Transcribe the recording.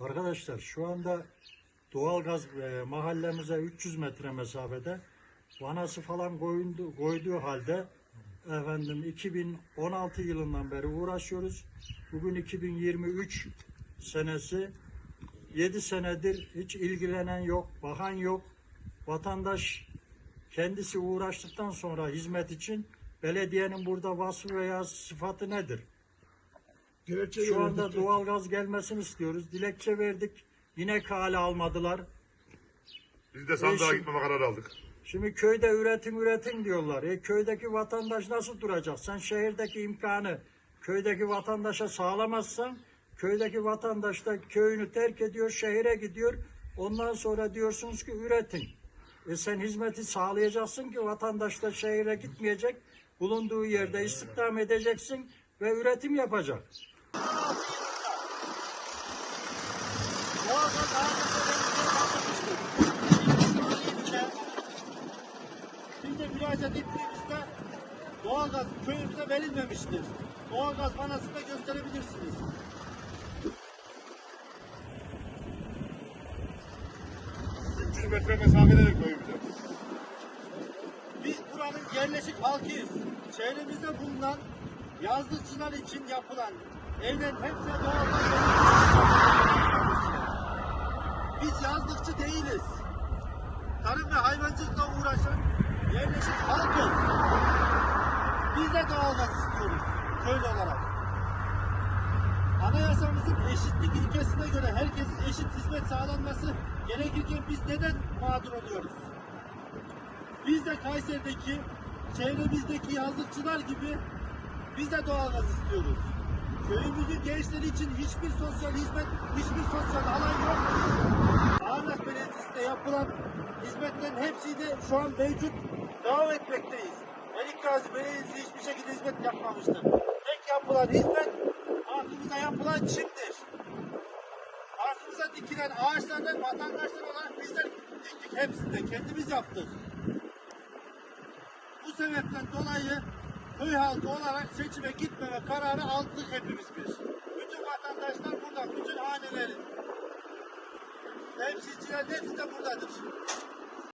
Arkadaşlar şu anda doğalgaz e, mahallemize 300 metre mesafede vanası falan koyundu, koyduğu halde efendim 2016 yılından beri uğraşıyoruz. Bugün 2023 senesi 7 senedir hiç ilgilenen yok, bakan yok. Vatandaş kendisi uğraştıktan sonra hizmet için belediyenin burada vasfı veya sıfatı nedir? Gerekçe Şu anda verildi. doğalgaz gelmesini istiyoruz. Dilekçe verdik. Yine kale almadılar. Biz de sandığa Değişim. gitmeme kararı aldık. Şimdi köyde üretim üretim diyorlar. E köydeki vatandaş nasıl duracak? Sen şehirdeki imkanı köydeki vatandaşa sağlamazsan köydeki vatandaş da köyünü terk ediyor, şehire gidiyor. Ondan sonra diyorsunuz ki üretin. E sen hizmeti sağlayacaksın ki vatandaş da şehire gitmeyecek. Bulunduğu yerde istihdam edeceksin ve üretim yapacak. De müracaat ettiğimizde doğalgaz köyümüze verilmemiştir. Doğalgaz vanası da gösterebilirsiniz. Üç 300 metre mesafede de köyümüze. Biz buranın yerleşik halkıyız. Çevremizde bulunan yazlıkçılar için yapılan evlerin doğalgaz verilmiştir. Biz yazlıkçı değiliz. Tarım ve hayvancılıkla uğraşan yerleşik halkız. Biz de doğalgaz istiyoruz köylü olarak. Anayasamızın eşitlik ilkesine göre herkesin eşit hizmet sağlanması gerekirken biz neden mağdur oluyoruz? Biz de Kayseri'deki, çevremizdeki yazlıkçılar gibi biz de doğalgaz istiyoruz. Köyümüzün gençleri için hiçbir sosyal hizmet, hiçbir sosyal alan yok. Ağırlık Belediyesi'nde yapılan hizmetlerin hepsi de şu an mevcut devam etmekteyiz. Melik Gazi Belediyesi hiçbir şekilde hizmet yapmamıştır. Tek yapılan hizmet halkımıza yapılan çimdir. Halkımıza dikilen ağaçlardan vatandaşlar olarak bizler diktik hepsini de kendimiz yaptık. Bu sebepten dolayı köy halkı olarak seçime gitmeme kararı aldık hepimiz biz. Bütün vatandaşlar burada, bütün hanelerin. Temsilcilerin hepsi de buradadır.